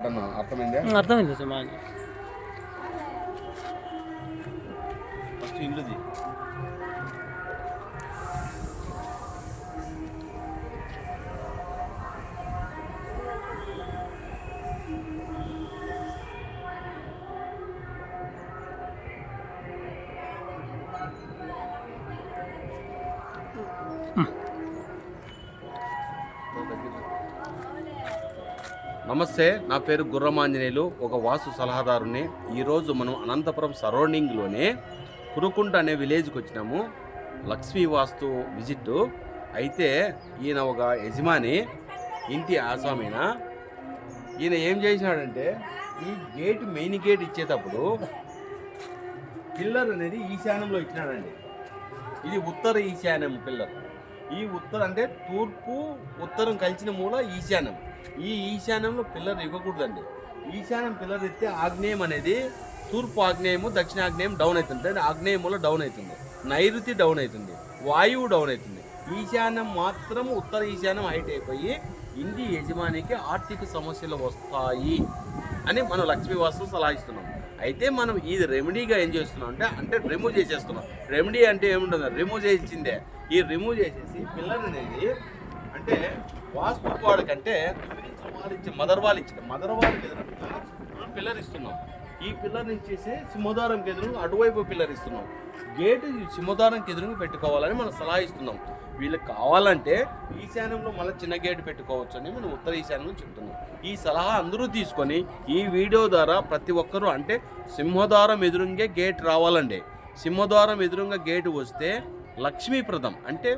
అన్న అర్థమైందా అర్థమైంది సార్ మాది ఫస్ట్ ఇల్లుది నమస్తే నా పేరు గుర్రమాంజనేయులు. ఒక వాస్తు సలహాదారుని. ఈరోజు మనం అనంతపురం సరౌండింగ్లోనే కురుకుంట అనే విలేజ్కి వచ్చినాము. లక్ష్మీ వాస్తు విజిట్ అయితే ఈయన ఒక యజమాని ఇంటి ఆసామైన ఈయన ఏం చేసినాడంటే ఈ గేట్ మెయిన్ గేట్ ఇచ్చేటప్పుడు పిల్లర్ అనేది ఈశాన్యంలో ఇచ్చినాడండి. ఇది ఉత్తర ఈశాన్యం పిల్లర్. ఈ ఉత్తరం అంటే తూర్పు ఉత్తరం కలిసిన మూల ఈశాన్యం. ఈ ఈశాన్యంలో పిల్లర్ ఇవ్వకూడదండి. ఈశాన్యం పిల్లర్ ఇస్తే ఆగ్నేయం అనేది తూర్పు ఆగ్నేయము దక్షిణాగ్నేయం డౌన్ అవుతుంది. అంటే ఆగ్నేయములో డౌన్ అవుతుంది. నైరుతి డౌన్ అవుతుంది. వాయువు డౌన్ అవుతుంది. ఈశాన్యం మాత్రం ఉత్తర ఈశాన్యం హైట్ అయిపోయి ఇంటి యజమానికి ఆర్థిక సమస్యలు వస్తాయి అని మనం లక్ష్మీ వాస్తు సలహా ఇస్తున్నాం. అయితే మనం ఇది రెమెడీగా ఏం చేస్తున్నాం అంటే అంటే రిమూవ్ చేసేస్తున్నాం. రెమెడీ అంటే ఏముంటుంది? రిమూవ్ చేసిందే. ఈ రిమూవ్ చేసేసి పిల్లర్ అనేది అంటే వాస్తు వాడికంటే వాళ్ళు ఇచ్చే మదర్ వాళ్ళు ఇచ్చిన మదర్ వాళ్ళకి ఎదురుగా మనం పిల్లర్ ఇస్తున్నాం. ఈ పిల్లర్ ఇచ్చేసి సింహద్వారంకి ఎదురు అటువైపు పిల్లర్ ఇస్తున్నాం. గేట్ సింహద్వారంకి ఎదురుగా పెట్టుకోవాలని మనం సలహా ఇస్తున్నాం. వీళ్ళకి కావాలంటే ఈశాన్యంలో మళ్ళీ చిన్న గేటు పెట్టుకోవచ్చు అని మనం ఉత్తర ఈశాన్యంలో చెప్తున్నాం. ఈ సలహా అందరూ తీసుకొని ఈ వీడియో ద్వారా ప్రతి ఒక్కరూ అంటే సింహద్వారం ఎదురుంగే గేట్ రావాలండి. సింహద్వారం ఎదురుగా గేట్ వస్తే లక్ష్మీప్రదం అంటే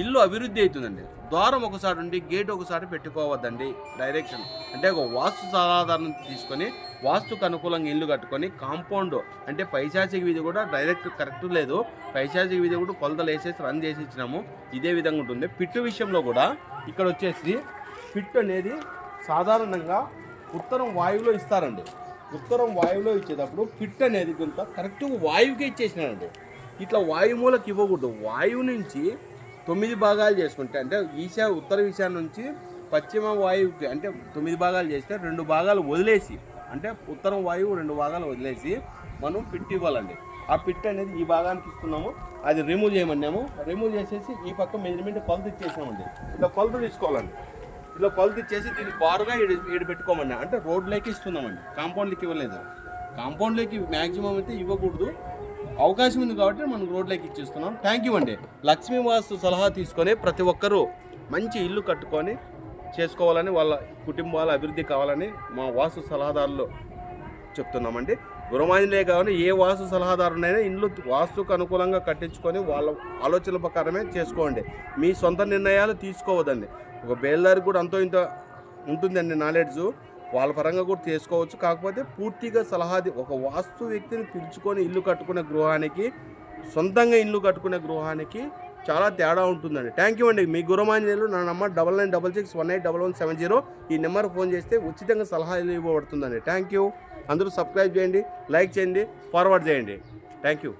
ఇల్లు అభివృద్ధి అవుతుందండి. ద్వారం ఒకసారి ఉండి గేట్ ఒకసారి పెట్టుకోవద్దండి డైరెక్షన్. అంటే ఒక వాస్తు సాధారణ తీసుకొని వాస్తుకు అనుకూలంగా ఇల్లు కట్టుకొని కాంపౌండ్ అంటే పైశాచిక వీధి కూడా డైరెక్ట్ కరెక్ట్ లేదు. పైశాచిక వీధి కూడా కొలతలు వేసేసి రన్ చేసి ఇచ్చినాము. ఇదే విధంగా ఉంటుంది. పిట్టు విషయంలో కూడా ఇక్కడ వచ్చేసి పిట్టు అనేది సాధారణంగా ఉత్తరం వాయువులో ఇస్తారండి. ఉత్తరం వాయువులో ఇచ్చేటప్పుడు పిట్ అనేది కొంత కరెక్ట్గా వాయువుకి ఇచ్చేసినారండి. ఇట్లా వాయుమూలకి ఇవ్వకూడదు. వాయువు నుంచి తొమ్మిది భాగాలు చేసుకుంటే అంటే ఈశా ఉత్తర ఈశా నుంచి పశ్చిమ వాయువుకి అంటే తొమ్మిది భాగాలు చేస్తే రెండు భాగాలు వదిలేసి అంటే ఉత్తరం వాయువు రెండు భాగాలు వదిలేసి మనం పిట్టి ఇవ్వాలండి. ఆ పిట్ అనేది ఈ భాగానికి ఇస్తున్నాము అది రిమూవ్ చేయమన్నాము. రిమూవ్ చేసేసి ఈ పక్క మెజర్మెంట్ కొలత ఇచ్చేసామండి. ఇట్లా కొలత తీసుకోవాలండి. ఇలా కొలత ఇచ్చేసి దీన్ని బారుగా ఈడు ఈడు పెట్టుకోమన్నా అంటే రోడ్లోకి ఇస్తున్నామండి. కాంపౌండ్లకి ఇవ్వలేదు. కాంపౌండ్లోకి మ్యాక్సిమం అయితే ఇవ్వకూడదు. అవకాశం ఉంది కాబట్టి మనం రోడ్లోకి ఇచ్చేస్తున్నాం. థ్యాంక్ యూ అండి. లక్ష్మీ వాస్తు సలహా తీసుకొని ప్రతి ఒక్కరూ మంచి ఇల్లు కట్టుకొని చేసుకోవాలని వాళ్ళ కుటుంబాల అభివృద్ధి కావాలని మా వాస్తు సలహాదారులు చెప్తున్నామండి. గురమాంజనేయ కావాలి ఏ వాస్తు సలహాదారునైనా ఇండ్లు వాస్తుకు అనుకూలంగా కట్టించుకొని వాళ్ళ ఆలోచనల ప్రకారమే చేసుకోండి. మీ సొంత నిర్ణయాలు తీసుకోవద్దండి. ఒక బేల్దారి కూడా అంతో ఇంత ఉంటుందండి నాలెడ్జ్ వాళ్ళ పరంగా కూడా చేసుకోవచ్చు. కాకపోతే పూర్తిగా సలహా ఒక వాస్తు వ్యక్తిని పిలుచుకొని ఇల్లు కట్టుకునే గృహానికి సొంతంగా ఇల్లు కట్టుకునే గృహానికి చాలా తేడా ఉంటుందండి. థ్యాంక్ యూ అండి. మీ గురమాంజనేయులు నా number double nine double six one eight double one seven zero ఈ నెంబర్ ఫోన్ చేస్తే ఉచితంగా సలహాలు ఇవ్వబడుతుందండి. థ్యాంక్ యూ అందరూ సబ్స్క్రైబ్ చేయండి లైక్ చేయండి ఫార్వర్డ్ చేయండి. Thank you